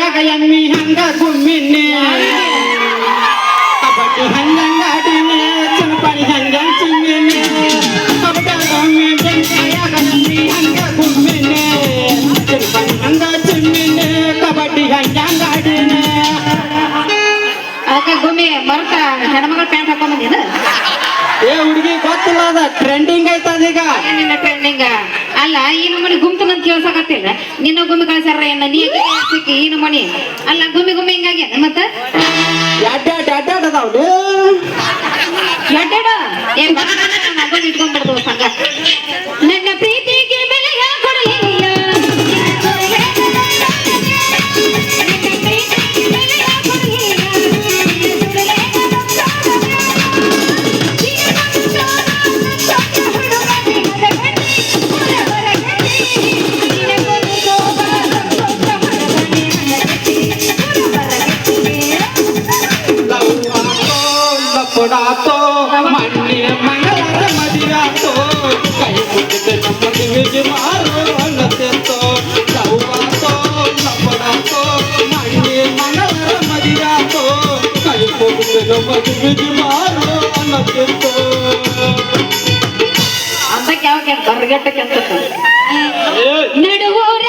கயகயன் நீ அந்த கும்மின்னு ಭೂಮಿ ಮರುತ ಹೆಣ್ಮಗಳ ಪ್ಯಾಂಟ್ ಹಾಕೊಂಡ್ ಏ ಹುಡುಗಿ ಗೊತ್ತಿಲ್ಲ ಅದ ಟ್ರೆಂಡಿಂಗ್ ಐತದ ಈಗ ನಿನ್ನ ಟ್ರೆಂಡಿಂಗ ಅಲ್ಲ ಈ ನಮ್ಮ ಗುಂಪು ನಂತ ಕೇಳ್ಸಕತ್ತಿಲ್ಲ ನಿನ್ನ ಗುಮ್ಮಿ ಕಳ್ಸಾರ ಏನ ನೀ ಸಿಕ್ಕಿ ಈ ನಮ್ಮನಿ ಅಲ್ಲ ಗುಮ್ಮಿ ಗುಮ್ಮಿ ಹಿಂಗಾಗಿ ಮತ್ತ ಅಡ್ಡಾಡ್ ಅಡ್ಡಾಡ್ ಅದಾವ್ರಿ ಅಡ್ಡಾಡ ಏ ಮಗನ ಇಟ್ಕೊಂಡ್ಬಿಡ್ತಾವ ಸಂಗ ನನ್ನ ಪ್ರೀತಿ ಅಂತ ಯಾವ ಕೆಟ್ಟ ಬರ್ಗಟ್ಟ ಕೆಟ್ಟ ನಡುವೂರ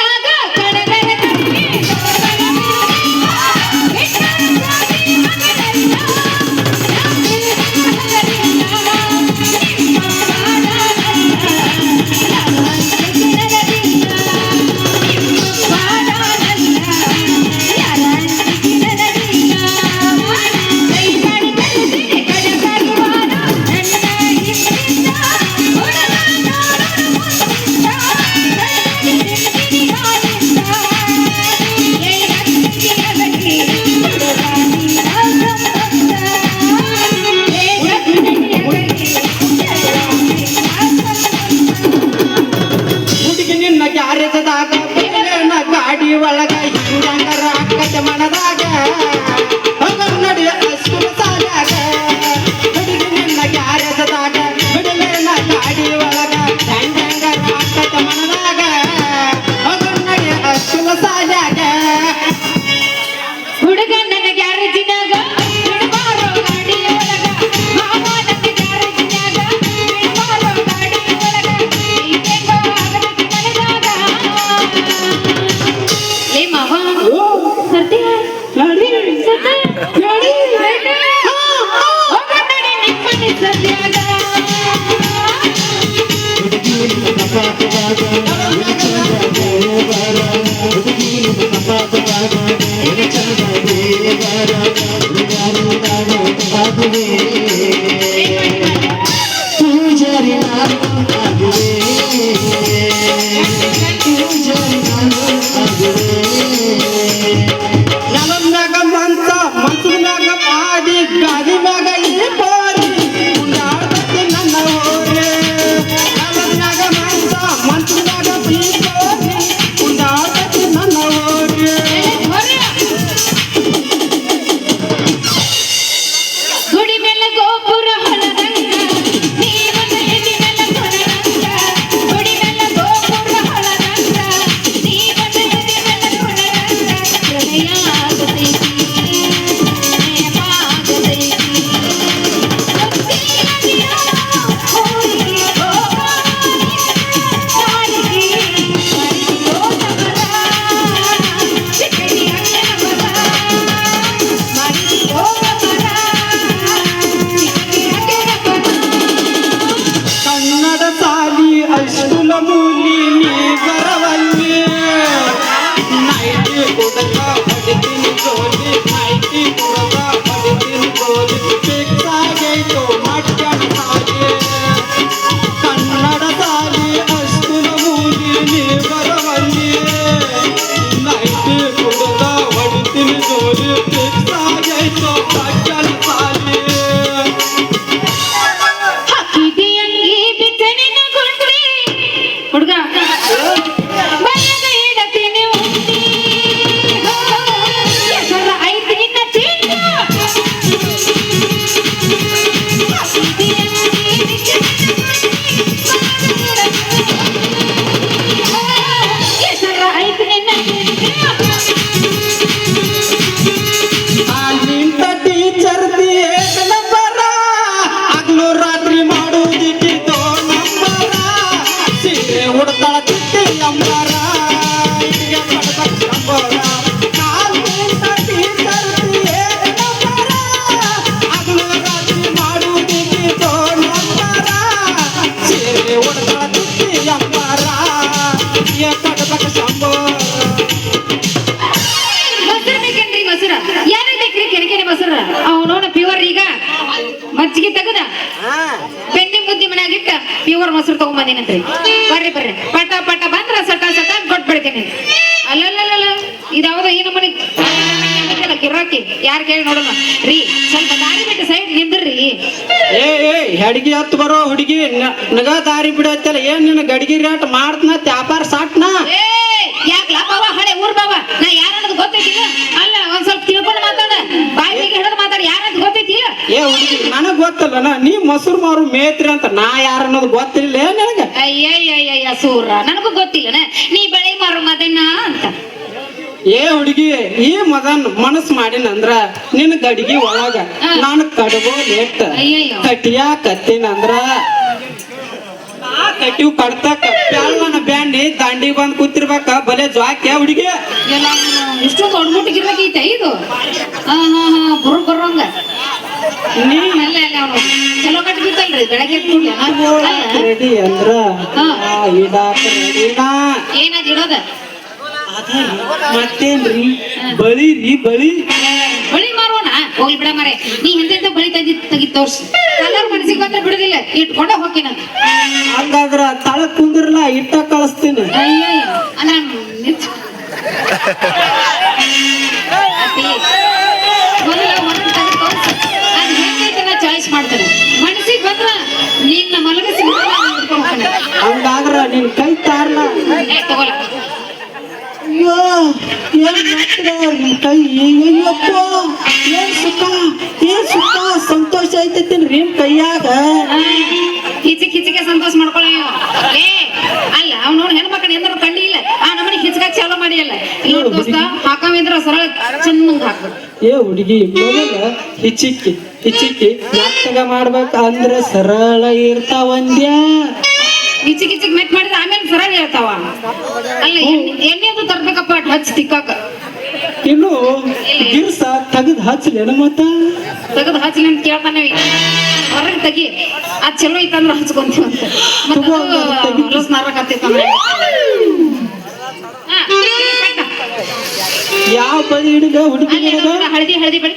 Sadhguru ಬರ್ರಿ ಬರ್ರಿ. ಪಟ ಪಟ ಬಂದ್ರ ಸಟ ಸಟ ಕೊಟ್ಬಿಡ್ತೀನಿ. ಅಲ್ಲಲ್ಲಲ್ಲ ಇದ್ಯಾವ್ದೋ ಈ ನಮ್ಮನೆ? ಕಿರಾಕಿ ಯಾರು ಕೇಳಿ ನೋಡೋಣ ರೀ ಸ್ವಲ್ಪ ದಾರಿ ಬಿಟ್ಟು ಸೈಡ್ ನಿಂದ್ರಿ. ಏ ಹೆಡ್ಗಿ ಹತ್ತು ಬರೋ ಹುಡುಗಿ ನಗ ದಾರಿ ಬಿಡತ್ತಲ್ಲ ಏನ್ ನಿನ್ನ ಗಡಿಗೆ ರೇಟ್ ಮಾಡ್ತನ ತ್ಯಾಪಾರ ಸಾಟ್ನ? ಏ ಏ ಹುಡುಗಿ ನನಗ್ ಗೊತ್ತಲ್ಲ ನೀ ಮೊಸರು ಮಾರು ಮೇತ್ರಿ ಅಂತ ನಾ ಯಾರ ಅನ್ನೋದು ಗೊತ್ತಿಲ್ಲ ನನಗ? ಅಯ್ಯಯ್ಯಯ್ಯ ಸೂರ ನನಗೂ ಗೊತ್ತಿಲ್ಲನ? ನೀ ಬೆಳೆ ಮಾರು ಮದನ ಅಂತ. ಏ ಹುಡುಗಿ ಈ ಮದನ್ ಮನಸ್ ಮಾಡಿನಂದ್ರ ನಿನ್ ಗಡಿಗೆ ಒಳಗ ನಾನು ಕಡಗೋ ಲೇಟ್. ಕಟ್ಟಿಯ ಕತ್ತಿನಂದ್ರ ಆ ಕಟ್ಟಿವ್ ಕಡ್ತ ಕಟ್ಟಲ್ವನ ಬ್ಯಾಂಡಿ ದಾಂಡಿ ಬಂದ್ ಕೂತಿರ್ಬೇಕ ಬಲೆ ಜ್ವಾಕ್ಯ ಹುಡುಗಿ. ಇಷ್ಟು ದೊಡ್ಡ ಮುಟ್ಟಿಗಿರ್ಬೇಕೈತೆ ಇದು? ಹಾ ಹಾ ಹಾ ಬರು ಬರೋಂಗ ನೀ ಅಲ್ಲ ಅಲ್ಲ ಅವನು ಚಲೋ ಕಟ್ ಬಿತ್ತಲ್ರಿ ಬೆಳಗ್ಗೆ ರೆಡಿ ಅಂದ್ರ ಇಡಾಕ ರೆಡಿನಾ ಏನದ್ ಇಡೋದ? ಮತ್ತೇನ್ರಿ? ಬಳಿ ರೀ ಬಳಿ. ಬಳಿ ಮಾರೋಣ. ಹೋಗ್ಲಿ ಬಿಡ ಮರೆ ನೀ ಹಿಂದೆ ಬಳಿ ತೆಗಿ ತೆಗಿ ತೋರ್ಸು. ಕಲರ್ ಮನಸ್ಸಿಗೆ ಬಂದ್ರೆ ಬಿಡುದಿಲ್ಲ. ಇಟ್ಕೊಂಡ ಹೋಗಿನ ಹಂಗಾದ್ರ ತಳ ಕುಂದ್ರಲ್ಲ ಇಟ್ಟ ಕಳಿಸ್ತೀನಿ. ಅಲ್ಲ ಅಯ್ಯೋ ಏನ್ ಮಾಡ್ತೀರ? ನಿನ್ ಕೈ ಅಯ್ಯಪ್ಪ ಏನ್ ಸುಖ? ಏನ್ ಸುಖ? ಸಂತೋಷ ಐತೈತೇನ್ರಿ ನಿಮ್ ಕೈಯಾಗ. ಹಿಚಿಕ್ ಹಿಚಿಗೆ ಸಂತೋಷ ಮಾಡ್ಕೊಳ್ಳೋ ಏ ಅಲ್ಲ ಅವ್ನು ನೋಡಿ ಹೆಣ್ಮಕ್ಳು ಎಂದ್ರೆ ಕಂಡಿ ಇಲ್ಲ. ಆ ನಮ್ಮನೆ ಹಿಚ್ಕಾಕ್ ಚಾಲೋ ಮಾಡಿ ಅಲ್ಲ ನೋಡ್ ದೋಸ್ತ ಹಾಕವಿದ್ರ ಸರಳ ಚೆನ್ನಂಗ್ ಹಾಕು ಏ ಹುಡುಗಿ ಮೊದಲ ಹಿಚಿಕ್ಕಿ ಹಿಚಿಕ್ಕಿ ನಾಟಕ ಮಾಡ್ಬೇಕ ಅಂದ್ರ ಸರಳ ಇರ್ತಾವಂದ್ಯಾ? ಹಿಚಿಕ್ ಇಚಿಗ್ ಮೆಟ್ ಮಾಡಿದ್ರೆ ಆಮೇಲೆ ಸರ ಹೇಳ್ತಾವ. ಅಲ್ಲ ಎಣ್ಣೆ ಎಣ್ಣೆದು ತರ್ಬೇಕಪ್ಪ ಹಚ್ಚಿ ತಿಕ್ಕಾಕ. ಇನ್ನು ಗಿರ್ಸ ತೆಗೆದ್ ಹಚ್ಚಲೇನ ಮತ್ತ? ತೆಗೆದು ಹಚ್ಚಲಿ ಅಂತ ಕೇಳ್ತಾನೆ ಹೊರಗೆ ತೆಗಿ. ಅದ್ ಚಲೋ ಐತಂದ್ರ ಹಚ್ಕೊಂತೀವಿ ಅಂತ. ಮತ್ತೆ ನಾರಕತ್ತೈತಂದ್ರೆ. ಯಾವ ಬಳಿ ಹಿಡಿದ ಹುಡುಗಿ ಹಳದಿ ಹಳದಿ ಬಳಿ.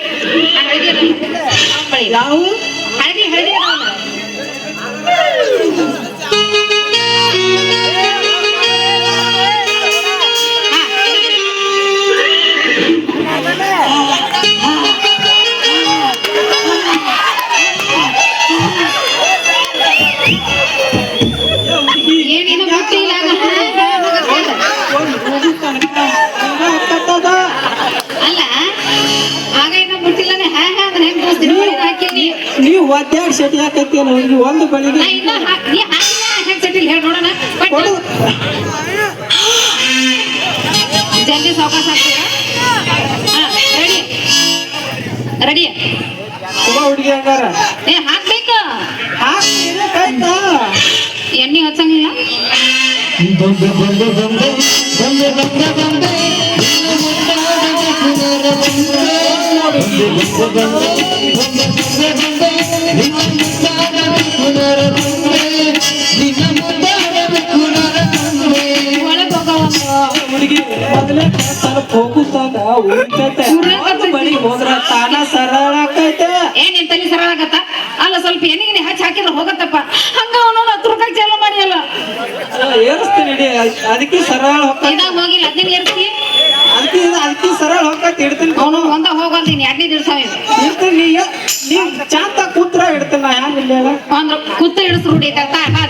ಯಾವ? ಹಾಕತ್ತೀಯ ಹುಡುಗಿ ಒಂದು ಬಳಿಗೆ ನಾ ಇನ್ನೂ ಹಾಕ್- ನೀ ಹಾಕಿಲ್ಲ ಹೆಂಗ್ ಸೆಟ್ಟಿಲ್ ಹೇಳಿ ನೋಡೋಣ ಬಟ್ ಕೊಡು ಜಲ್ದಿ ಸಾವಕಾಶ ಆಗ್ತದ ರೆಡಿ ರೆಡಿ ತುಂಬ ಹುಡುಗಿ ಹಂಗಾರ ಏ ಹಾಕ್ಬೇಕು ಸ್ವಲ್ಪ ಉಳಿತತೆ ಬಳಿ ಹೋದ್ರ ತಾನ ಸರಳ ಆಕೈತೆ ಏ ನಿನ್ ತಲೆ ಸರಳ ಆಗತ್ತ? ಅಲ್ಲ ಸ್ವಲ್ಪ ಏನಿಗೆ ಹಚ್ಚಿ ಹಾಕಿದ್ರೆ ಹೋಗತ್ತಪ್ಪ. ಹಂಗ ಅವನು ಹತ್ತು ರೂಪಾಯಿ ಚಾಲು ಮಾಡಿಯಲ್ಲ. ಏರಿಸ್ತೀನಿ ಇಡಿ. ಅದಕ್ಕೆ ಸರಳ ಹೋಗಿಲ್ಲ ಅದನ್ನ ಇರ್ತಿ ಅದಕ್ಕೆ ಅದಕ್ಕೆ ಸರಳ ಹೋಗ್ತೈತೆ ಇಡ್ತೀನಿ. ಅವನು ಒಂದ ಹೋಗಲ್ತೀನಿ ಎರಡನೇ ದಿವಸ ಇಡ್ತೀನಿ. ನೀ ನೀ ಚಾಂತ ಕೂತ್ರ ಇಡ್ತೀನಿ ನಾ ಹ್ಯಾಂಗ ಇಲ್ಲ ಅಂದ್ರ ಅದು ರೂಢಿ ಐತಂತ ಹಾ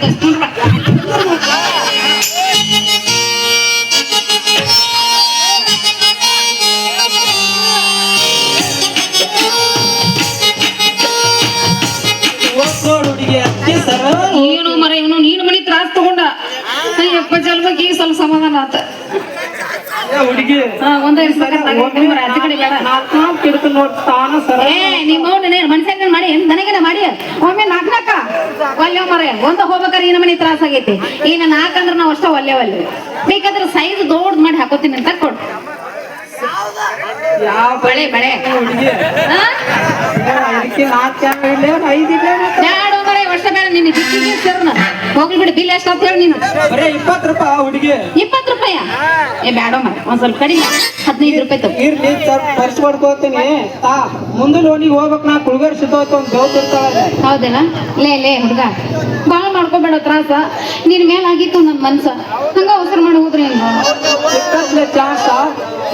ಸ್ವಲ್ಪ ಸಮಾಧಾನ ಆತ. ಏ ಹುಡುಗಿ. ಒಂದ ಮನುಷ್ಯನ ಮಾಡಿ ನನಗೇನ ಮಾಡಿ? ಒಮ್ಮೆ ನಾಲ್ಕು ನಾಕ. ಒಲ್ಲೆ ಮರ ಒಂದ ಹೋಗ್ಬೇಕಾರೆ ಈ ಮನಿ ತ್ರಾಸ ಆಗೈತಿ. ಈಗ ನಾಲ್ಕಂದ್ರೆ ನಾವು ಅಷ್ಟ ಒಲ್ಲೆ ಒಲ್ಲೆ ಬೇಕಾದ್ರೆ ಸೈಜ್ ದೊಡ್ಡ ಮಾಡಿ ಹಾಕೋತೀನಿ ಅಂತ ಕೊಡು. ಯಾವ ಬಳೆ ಬಳೆ. ಬ್ಯಾಡ ವರ್ಷ ಬೇಡ ನಿನ್ನ ಸೇರ್ನ ಹೋಗ್ಲಿ ಬಿಡು ಬಿಲ್ ಎಷ್ಟು ಅಂತ ಹೇಳಿ ನೀನು. ಬರೇ ಇಪ್ಪತ್ತು ರೂಪಾಯಿ ಹುಡುಗಿ. ಇಪ್ಪತ್ತು ರೂಪಾಯ ಏ ಬ್ಯಾಡ ಮರ ಒಂದ್ ಸ್ವಲ್ಪ ಕಡಿಮೆ ಹದಿನೈದು ರೂಪಾಯಿ ತಗೋ. ಇರ್ಲಿ ಸ್ವಲ್ಪ ಖರ್ಚು ಮಾಡ್ಕೋತೀನಿ. ತಾ ಮುಂದಿನ ಓಣಿಗೆ ಹೋಗ್ಬೇಕು ನಾ ಕುಳ್ಗರ್ ದೇವ್ತ ಇರ್ತಾಳೆ. ಹೌದೇನ? ಲೇ ಲೇ ಹುಡುಗ. ಬಾಳ ಮಾಡ್ಕೋಬೇಡ ತ್ರಾಸ. ನಿನ್ ಮೇಲೆ ಆಗಿತ್ತು ನನ್ನ ಮನ್ಸ. ಹಂಗ ಅವಸರ ಮಾಡಿ ಹೋದ್ರಿ ಚಾನ್ಸ್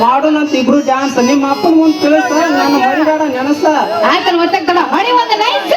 ಮಾಡೋಣಂತ ಇಬ್ರು ಡ್ಯಾನ್ಸ್ ನಿಮ್ಮ ಅಪ್ಪನ ಮುಂದೆ ತಿಳಿಸ ನನ್ನ ಮರಿಬೇಡ ನೆನಸ ಆಯ್ತಲ್ಲ ಮತ್ತೆ ಹೊಡಿ ಒಂದು ನೈಸ್